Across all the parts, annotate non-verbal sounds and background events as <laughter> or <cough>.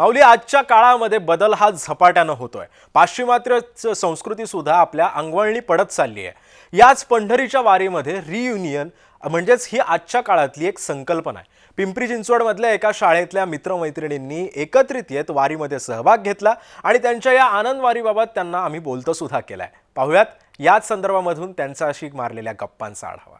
माऊली आजच्या काळामध्ये बदल हा झपाट्यानं होतोय. पाश्चिमात्य संस्कृतीसुद्धा संस्कृती सुद्धा आपल्या अंगवळणी पडत चालली आहे. याच पंढरीच्या वारीमध्ये रियुनियन म्हणजेच ही आजच्या काळातली एक संकल्पना आहे. पिंपरी चिंचवडमधल्या एका शाळेतल्या मित्रमैत्रिणींनी एकत्रित येत वारीमध्ये सहभाग घेतला आणि त्यांच्या या आनंद वारीबाबत त्यांना आम्ही बोलतो सुद्धा आहे पाहुयात याच संदर्भामधून त्यांचा अशी मारलेल्या गप्पांचा आढावा.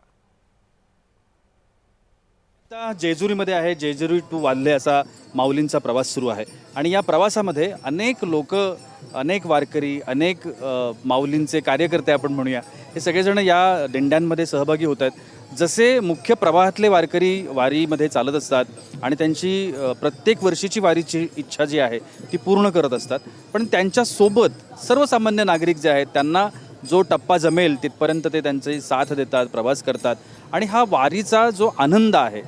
आता जेजुरीमध्ये आहे जेजुरी टू वाल्हे असा माऊलींचा प्रवास सुरू आहे. आणि या प्रवासामध्ये अनेक लोक अनेक वारकरी अनेक अ, माऊलींचे कार्यकर्ते आपण म्हणूया हे सगळेजण या दिंड्यांमध्ये सहभागी होत आहेत. जसे मुख्य प्रवाहातले वारकरी वारीमध्ये चालत असतात आणि त्यांची अ, प्रत्येक वर्षीची वारीची इच्छा जी आहे ती पूर्ण करत असतात. पण त्यांच्यासोबत सर्वसामान्य नागरिक जे आहेत त्यांना जो टप्पा जमेल तिथपर्यंत ते त्यांचे साथ देतात प्रवास करतात. आणि हा वारीचा जो आनंद आहे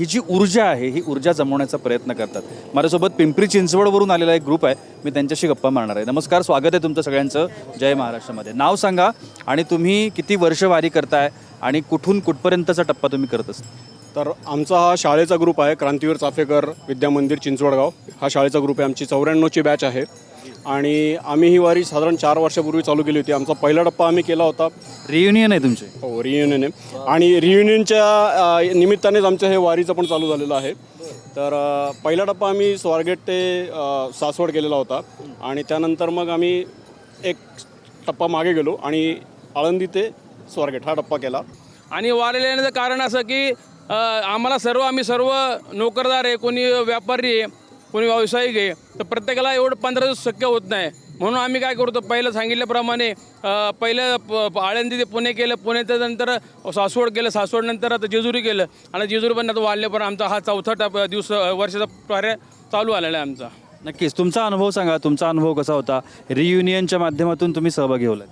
ही जी ऊर्जा आहे ही ऊर्जा जमवण्याचा प्रयत्न करतात. माझ्यासोबत पिंपरी चिंचवडवरून आलेला एक ग्रुप आहे मी त्यांच्याशी गप्पा मारणार आहे. नमस्कार स्वागत आहे तुमचं सगळ्यांचं. जय महाराष्ट्रामध्ये. नाव सांगा आणि तुम्ही किती वर्ष वारी करताय आणि कुठून कुठपर्यंतचा टप्पा तुम्ही करत असता? तर आमचा हा शाळेचा ग्रुप आहे क्रांतीवीर चाफेकर विद्या मंदिर चिंचवडगाव. हा शाळेचा ग्रुप आहे आमची चौऱ्याण्णवची बॅच आहे. आणि आम्ही ही वारी साधारण चार वर्षापूर्वी चालू केली होती. आमचा पहिला टप्पा आम्ही केला होता. रियुनियन आहे तुमचे. हो रियुनियन आहे. आणि रियुनियनच्या निमित्तानेच आमचं हे वारीचं पण चालू झालेलं आहे. तर पहिला टप्पा आम्ही स्वारगेट ते सासवड केलेला होता. आणि त्यानंतर मग आम्ही एक टप्पा मागे गेलो आणि आळंदी ते स्वारगेट हा टप्पा केला. आणि वारीला येण्याचं कारण असं की आम्हाला सर्व आम्ही सर्व नोकरदार आहे कोणी व्यापारी आहे कोणी व्यावसायिक आहे तर प्रत्येकाला एवढं पंधरा दिवस शक्य होत नाही. म्हणून आम्ही काय करतो पहिलं सांगितल्याप्रमाणे पहिलं प- प- आळंदी ते पुणे केलं पुण्याच्या नंतर सासवड केलं सासवडनंतर आता जेजुरी केलं आणि जेजुरी पण आता वाढले पण आमचा हा चौथा टप दिवस वर्षाचा कार्य चालू आलेला आहे आमचा. नक्कीच. तुमचा अनुभव सांगा. तुमचा अनुभव कसा होता? रियुनियनच्या माध्यमातून तुम्ही सहभागी होलात.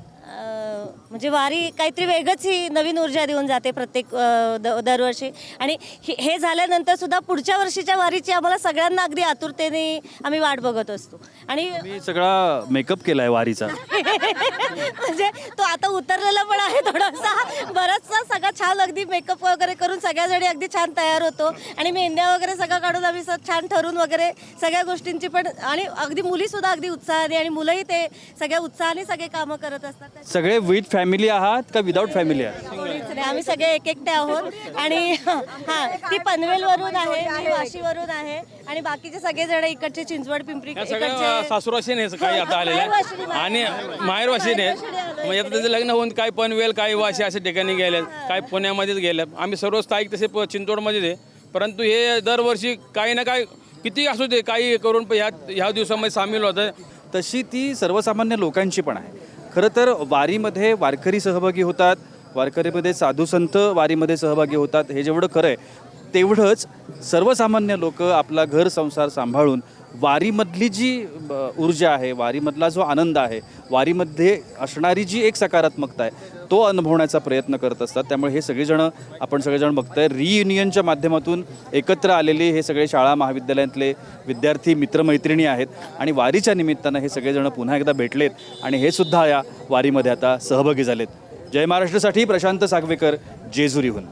म्हणजे वारी काहीतरी वेगळंच ही नवीन ऊर्जा देऊन जाते प्रत्येक द- दरवर्षी. आणि हे- झाल्यानंतर सुद्धा पुढच्या वर्षीच्या वारीची आम्हाला सगळ्यांना अगदी आतुरतेने आम्ही वाट बघत असतो. आणि मी सगळा मेकअप केलाय वारीचा. <laughs> म्हणजे तो आता उतरलेला पण आहे थोडासा. बराचसा सगळा छान अगदी मेकअप वगैरे करून सगळ्याजणी अगदी छान तयार होतो. आणि मेहंद्या वगैरे सगळं काढून आम्ही छान ठरून वगैरे सगळ्या गोष्टींची पण आणि अगदी मुली सुद्धा अगदी उत्साहाने आणि मुलंही ते सगळ्या उत्साहाने सगळे कामं करत असतात. सगळे विथ फॅमिली आहात का विदाऊट फॅमिली आहात? नाही. आम्ही सगळे एक एकटे आहोत. आणि <laughs> हा ती पनवेलवरून आहे मी वाशीवरून आहे. आणि बाकीचे सगळे जण इकडचे चिंचवड पिंपरी सगळ्या इकडचे हे काही आता आलेलं माहेरवाशीने, आणि माहेरवाशीने म्हणजे आता त्याचं लग्न होऊन काय पनवेल काय वाशी अशा ठिकाणी गेले काय पुण्यामध्येच गेले आम्ही सर्व स्थायिक तसे प- चिंचवडमध्येच आहे. परंतु हे दरवर्षी काही ना काही किती असू दे काही करून प- ह्या ह्या दिवसामध्ये सामील होतं तशी ती सर्वसामान्य लोकांची पण आहे. खरं तर वारीमध्ये वारकरी सहभागी होतात. वारकरीमध्ये साधू संत वारीमध्ये सहभागी होतात. हे जेवढं खरं आहे तेवढंच सर्वसामान्य लोक आपला घर संसार सांभाळून वारीमधली जी ब, ऊर्जा आहे वारीमधला जो आनंद आहे वारीमध्ये असणारी जी एक सकारात्मकता आहे तो अनुभवण्याचा प्रयत्न करत असतात. त्यामुळे हे सगळेजण आपण सगळेजण बघतोय रियुनियनच्या माध्यमातून एकत्र आलेले हे सगळे शाळा महाविद्यालयातले विद्यार्थी मित्रमैत्रिणी आहेत आणि वारीच्या निमित्तानं हे सगळेजण पुन्हा एकदा भेटलेत आणि हे सुद्धा या वारीमध्ये आता सहभागी झालेत. जय महाराष्ट्रासाठी प्रशांत सागवेकर जेजुरीहून.